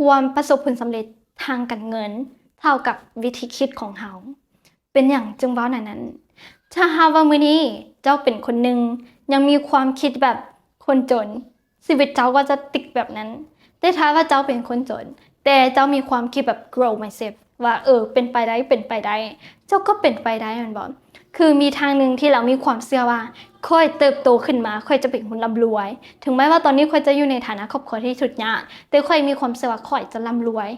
ความประสบผลสำเร็จทางการเงิน เท่ากับวิธีคิดของเขา เป็นอย่างจึงเว้าหนานั้น ถ้าหาว่ามือนี้เจ้าเป็นคนหนึ่งยังมีความคิดแบบคนจนชีวิตเจ้าก็จะติดแบบนั้นแต่ถ้าว่าเจ้าเป็นคนจน แต่เจ้ามีความคิดแบบ grow myself ว่าเออเป็นไปได้เป็นไปได้ เจ้าก็เป็นไปได้มันบอก คือมีทางหนึ่งที่เรามีความเชื่อว่าค่อยเติบโตขึ้นมาค่อยจะเป็นคนร่ำรวย ถึงแม้ว่าตอนนี้ค่อยจะอยู่ในฐานะครอบครัวที่ทุกข์ยากแต่ค่อยมีความเชื่อว่าค่อยจะร่ำรวย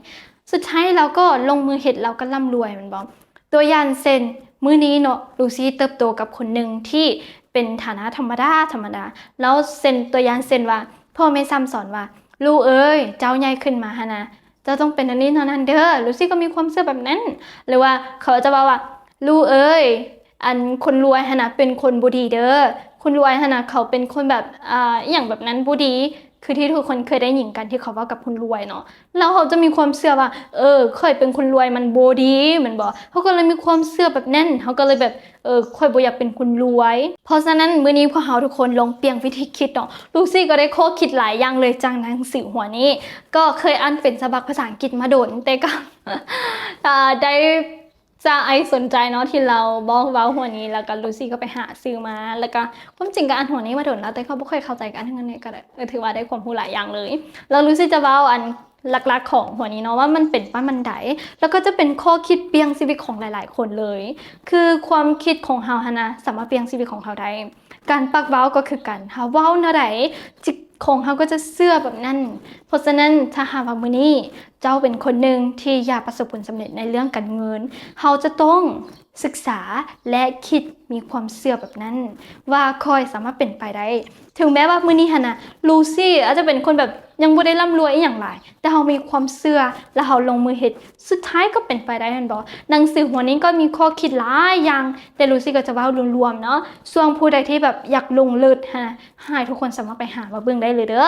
สุดท้ายเราก็ลงมือเห็ดเราก็ร่ำรวยมันบอกตัวอย่างเช่นมื้อนี้เนาะลูซี่เติบโตกับคนหนึ่งที่เป็นฐานะธรรมดาธรรมดา แล้วเซนตัวอย่างเซนว่า พ่อแม่ซ้ำสอนว่า ลูกเอ้ย เจ้าใหญ่ขึ้นมาฮะนะเจ้าต้องเป็นอันนี้เท่านั้นเด้อลูซี่ก็มีความเชื่อแบบนั้น หรือว่าเขาจะบอกว่า ลูกเอ้ย อันคนรวยฮะนะเป็นคนบุดีเด้อคนรวยฮะนะเขาเป็นคนแบบอ่าอย่างแบบนั้นบุดีคือที่ทุกคนเคยได้ยินกันที่เขาว่ากับคนรวยเนาะแล้วเขาจะมีความเชื่อว่า เออ เคยเป็นคนรวยมันโบดีเหมือนบอกเขาก็เลยมีความเชื่อแบบแนั้นเขาก็เลยแบบเออค่อยบอยากเป็นคนรวย เพราะฉะนั้นมื้อนี้พวกเราทุกคนลองเปลี่ยนวิธีคิดเนาะลูซี่ก็ได้ข้คิดหลายอย่างเลยจากหนังสือหัวนี้ ก็เคยอ่านเป็นฉบับภาษาอังกฤษมาโดนแต่ก็ได้ จะไอสนใจเนาะที่เราบอกเว้าหัวนี้แล้วก็ลูซี่ก็ไปหาซื้อมา แล้วก็ความจริงก็อ่านหัวนี้มาโดนแล้วแต่เขาบ่ค่อยเข้าใจกันทั้งนั้นเลยก็เออถือว่าได้ความรู้หลายอย่างเลย แล้วลูซี่จะเว้าอันหลักๆของหัวนี้เนาะว่ามันเป็นป้ามันไดแล้วก็จะเป็นข้อคิดเปลี่ยนชีวิตของหลาย ๆ คนเลย คือความคิดของเฮาฮะนะสามารถเปลี่ยนชีวิตของเขาได้การปักเว้าก็คือการหาเว้าเท่าใดจิ ตของเขาก็จะเชื่อแบบนั้น เพราะฉะนั้นถ้าหากว่ามือนี้เจ้าเป็นคนหนึ่งที่อยากประสบผลสำเร็จในเรื่องการเงินเขาจะต้องศึกษาและคิดมีความเชื่อแบบนั้น ว่าคอยสามารถเป็นไปได้ ถึงแม้ว่ามือนี้ฮะนะลูซี่อาจจะเป็นคนแบบยังบ่ได้ร่ำรวยอย่างไรแต่เขามีความเชื่อและเขาลงมือเฮ็ดสุดท้ายก็เป็นไปได้แม่นบ่หนังสือหัวนี้ก็มีข้อคิดหลายอย่างแต่ลูซี่ก็จะว้ารวมๆเนาะส่วนผู้ใดที่แบบอยากลงลึกฮะ ให้ทุกคนสามารถไปหามาเบิ่งได้เลยเด้อ